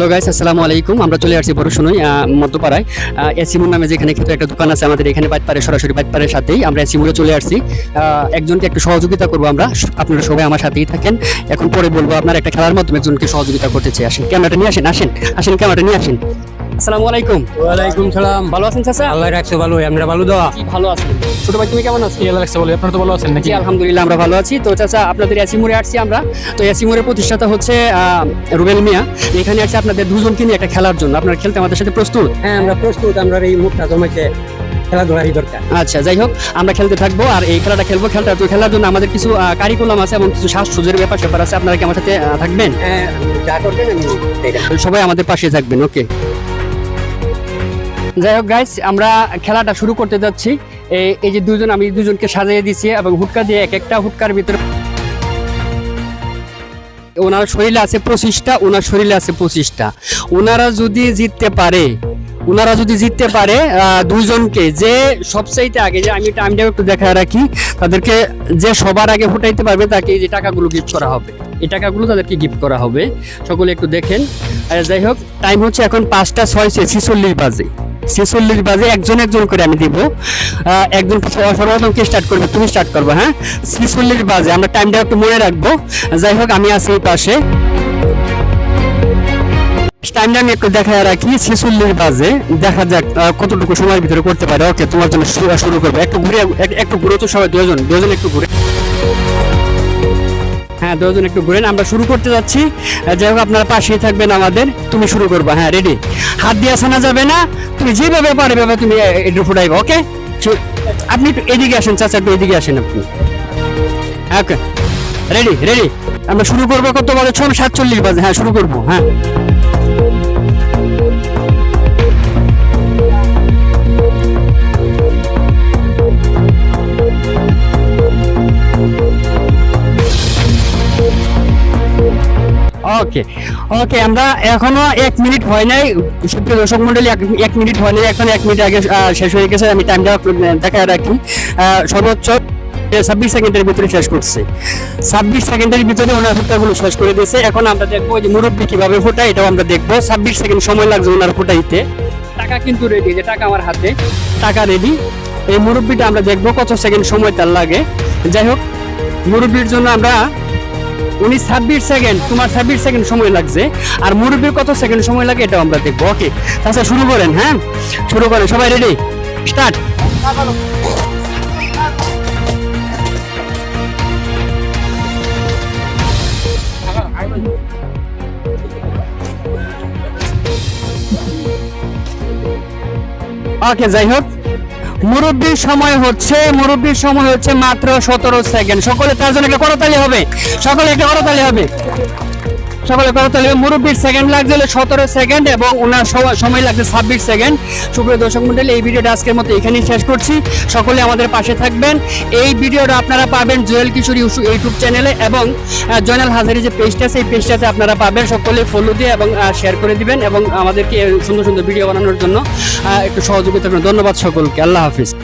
Hello guys আসসালামু আলাইকুম। আমরা চলে আসছি বড় শুনুই মধ্যপাড়ায়। এসিমুর নামে যেখানে কিন্তু একটা দোকান আছে আমাদের এখানে বাইতপাড়ে সরাসরি বাইতপাড়ের সাথেই আমরা এসিমুরে চলে আসছি। একজনকে একটু সহযোগিতা করব আমরা। আপনারা সবাই আমার সাথেই থাকেন। এখন পরে বলব আপনার একটা খেলার মাধ্যমে একজনকে সহযোগিতা করতে চাই। আসেন, ক্যামেরাটা নিয়ে আসেন আসেন আসেন, ক্যামেরাটা নিয়ে আসেন। আসসালামু আলাইকুম। ওয়ালাইকুম সালাম। ভালো আছেন চাচা? আল্লাহ রাখছে ভালো আমরা ভালো কি ভালো আছেন ছোট ভাই তুমি কেমন আছো? আল্লাহ রাখছে বলি আপনারা তো ভালো আছেন নাকি? আলহামদুলিল্লাহ আমরা ভালো আছি। তো চাচা আপনাদের এসিমুরে আসছি আমরা। তো এসিমুরের প্রতিষ্ঠাতা হচ্ছে রুবেল মিয়া। এখানে আসছে আপনাদের দুজনকে নিয়ে একটা খেলার জন্য। আপনারা খেলতে আমাদের সাথে প্রস্তুত? হ্যাঁ আমরা প্রস্তুত। আমরা এই মুখটা জমাইতে খেলাধুলারই দরকার। আচ্ছা যাই হোক আমরা খেলতে থাকব। আর এই খেলাটা খেলব। খেলাটা তো খেলার জন্য আমাদের কিছু কারিকুলাম আছে এবং কিছু শ্বাসসুজের ব্যাপার স্যাপার আছে। আপনারা কি আমার সাথে থাকবেন? হ্যাঁ যা করবেন সবাই আমাদের পাশে থাকবেন ওকে। যাই হোক গাইস আমরা খেলাটা শুরু করতে যাচ্ছি। এই- যে দুজন আমি দুজনকে সাজিয়ে দিছি এবং হুটকা দিয়ে এক একটা হুটকার ভিতরে ওনার শরীরে আছে পঁচিশটা ওনার শরীরে আছে পঁচিশটা। ওনারা যদি জিততে পারে ওনারা যদি জিততে পারে আহ, দুইজনকে যে সবচাইতে আগে যে আমি টাইমটা একটু দেখা রাখি তাদেরকে যে সবার আগে ফুটাইতে পারবে তাকে এই যে টাকাগুলো গিফট করা হবে। এই টাকাগুলো তাদেরকে গিফট করা হবে। সকলে একটু দেখেন। যাই হোক টাইম হচ্ছে এখন পাঁচটা ছয় ছেচল্লিশ বাজে। ছেচল্লিশ বাজে, একজন একজন করে আমি দিব। একজন সর্বপ্রথম স্টার্ট করবে, তুমি স্টার্ট করবে হ্যাঁ? ছেচল্লিশ বাজে, আমরা টাইমটা একটু মনে রাখব। যাই হোক, আমি আছি পাশে। টাইমটা আমি একটু দেখায় রাখি, ছেচল্লিশ বাজে, দেখা যাক কতটুকু সময়ের ভিতরে করতে পারে। ওকে তোমার জন্য শুরু করব। একটু ঘুরে একটু ঘুরে তো সবাই, দুজন দুজন একটু ঘুরে। হ্যাঁ দুজন একটু ঘুরেন, আমরা শুরু করতে যাচ্ছি। যাই হোক, আপনারা পাশেই থাকবেন আমাদের। তুমি শুরু করবা হ্যাঁ রেডি হাত দিয়ে আসানো যাবে না, তুমি যেভাবে পারে ভাবে তুমি একটু ফুটাইবা ওকে আপনি একটু এদিকে আসেন, চাচা, একটু এদিকে আসেন আপনি। ওকে রেডি রেডি আমরা শুরু করব কত বলে ছ সাতচল্লিশ বাজে হ্যাঁ শুরু করব হ্যাঁ। ওকে ওকে আমরা এখনও এক মিনিট হয় নাই। সুপ্রিয় দর্শক মন্ডলী, এক- মিনিট হয় নাই। এখন এক মিনিট আগে শেষ হয়ে গেছে। আমি টাইমটা দেখা রাখি। সর্বোচ্চ ছাব্বিশ সেকেন্ডের ভিতরে শেষ করছে। ছাব্বিশ সেকেন্ডের ভিতরে ওনার ফুটাগুলো শেষ করে দিয়েছে। এখন আমরা দেখব যে মুরব্বী কীভাবে ফোটায়, এটাও আমরা দেখব। ছাব্বিশ সেকেন্ড সময় লাগছে ওনার ফোটাইতে। টাকা কিন্তু রেডি যে টাকা আমার হাতে, টাকা রেডি এই মুরব্বিটা আমরা দেখব কত সেকেন্ড সময় তার লাগে। যাই হোক, মুরব্বির জন্য আমরা উনি ছাব্বিশ সেকেন্ড, তোমার ছাব্বিশ সেকেন্ড সময় লাগছে। আর মুরব্বীর কত সেকেন্ড সময় লাগে এটাও আমরা দেখব। ওকে আচ্ছা শুরু করেন হ্যাঁ? শুরু করেন, সবাই রেডি স্টার্ট ওকে যাই হোক। মুরব্বীর সময় হচ্ছে, মুরব্বীর সময় হচ্ছে মাত্র সতেরো সেকেন্ড। সকলে তার জন্য একটা করতালি হবে। সকলে একটা করতালি হবে। সকলে করতালি তাহলে মুরব্বীর সেকেন্ড লাগছে হলো সতেরো সেকেন্ড এবং ওনার সময়- সময় লাগছে ছাব্বিশ সেকেন্ড সুপ্রিয় দর্শক মন্ডলী, এই ভিডিওটা আজকের মতো এখানেই শেষ করছি। সকলে আমাদের পাশে থাকবেন। এই ভিডিওটা আপনারা পাবেন জুয়েল কিশোর ইউসু- ইউটিউব চ্যানেলে এবং জয়নাল হাজারি যে পেজটা আছে, এই পেজটাতে আপনারা পাবেন। সকলে ফলো দিয়ে এবং শেয়ার করে দিবেন এবং আমাদেরকে সুন্দর সুন্দর ভিডিও বানানোর জন্য একটু সহযোগিতা করবেন ধন্যবাদ সকলকে। আল্লাহ হাফিজ।